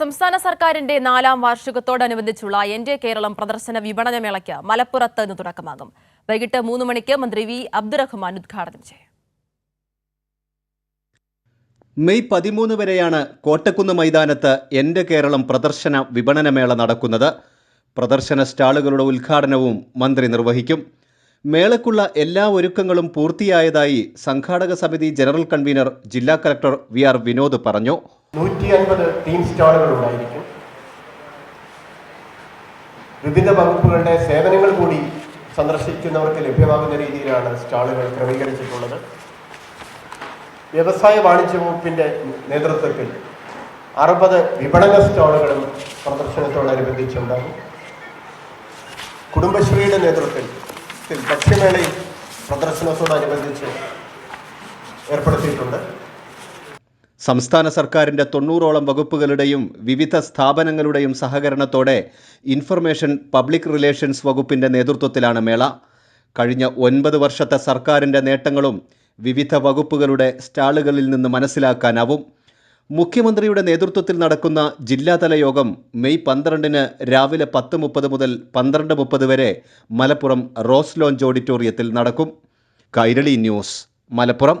സംസ്ഥാന സർക്കാരിന്റെ നാലാം വാർഷികത്തോടനുബന്ധിച്ചുള്ള എന്റെ കേരളം പ്രദർശന വിപണന മേളയ്ക്ക് മലപ്പുറത്ത് ഇന്ന് തുടക്കമാകും. വൈകിട്ട് മൂന്ന് മണിക്ക് മന്ത്രി വി അബ്ദുറഹ്മാൻ ഉദ്ഘാടനം ചെയ്യും. മെയ് പതിമൂന്ന് വരെയാണ് കോട്ടക്കുന്ന് മൈതാനത്ത് എന്റെ കേരളം പ്രദർശന വിപണനമേള നടക്കുന്നത്. പ്രദർശന സ്റ്റാളുകളുടെ ഉദ്ഘാടനവും മന്ത്രി നിർവഹിക്കും. മേളക്കുള്ള എല്ലാ ഒരുക്കങ്ങളും പൂർത്തിയായതായി സംഘാടക സമിതി ജനറൽ കൺവീനർ ജില്ലാ കലക്ടർ വി ആർ വിനോദ് പറഞ്ഞു. നൂറ്റി അൻപത് ടീം സ്റ്റാളുകൾ ഉണ്ടായിരിക്കും. വിവിധ വകുപ്പുകളുടെ സേവനങ്ങൾ കൂടി സന്ദർശിക്കുന്നവർക്ക് ലഭ്യമാകുന്ന രീതിയിലാണ് സ്റ്റാളുകൾ ക്രമീകരിച്ചിട്ടുള്ളത്. വ്യവസായ വാണിജ്യ വകുപ്പിന്റെ നേതൃത്വത്തിൽ അറുപത് വിപണന സ്റ്റാളുകളും പ്രദർശനത്തോടനുബന്ധിച്ചുണ്ടാകും. കുടുംബശ്രീയുടെ നേതൃത്വത്തിൽ ഭക്ഷ്യമേളയിൽ പ്രദർശനത്തോടനുബന്ധിച്ച് ഏർപ്പെടുത്തിയിട്ടുണ്ട്. സംസ്ഥാന സർക്കാരിന്റെ തൊണ്ണൂറോളം വകുപ്പുകളുടെയും വിവിധ സ്ഥാപനങ്ങളുടെയും സഹകരണത്തോടെ ഇൻഫർമേഷൻ പബ്ലിക് റിലേഷൻസ് വകുപ്പിന്റെ നേതൃത്വത്തിലാണ് മേള. കഴിഞ്ഞ ഒൻപത് വർഷത്തെ സർക്കാരിന്റെ നേട്ടങ്ങളും വിവിധ വകുപ്പുകളുടെ സ്റ്റാളുകളിൽ നിന്ന് മനസ്സിലാക്കാനാവും. മുഖ്യമന്ത്രിയുടെ നേതൃത്വത്തിൽ നടക്കുന്ന ജില്ലാതല യോഗം മെയ് പന്ത്രണ്ടിന് രാവിലെ പത്ത് മുപ്പത് മുതൽ പന്ത്രണ്ട് മുപ്പത് വരെ മലപ്പുറം റോസ് ലോഞ്ച് ഓഡിറ്റോറിയത്തിൽ നടക്കും. കൈരളി ന്യൂസ് മലപ്പുറം.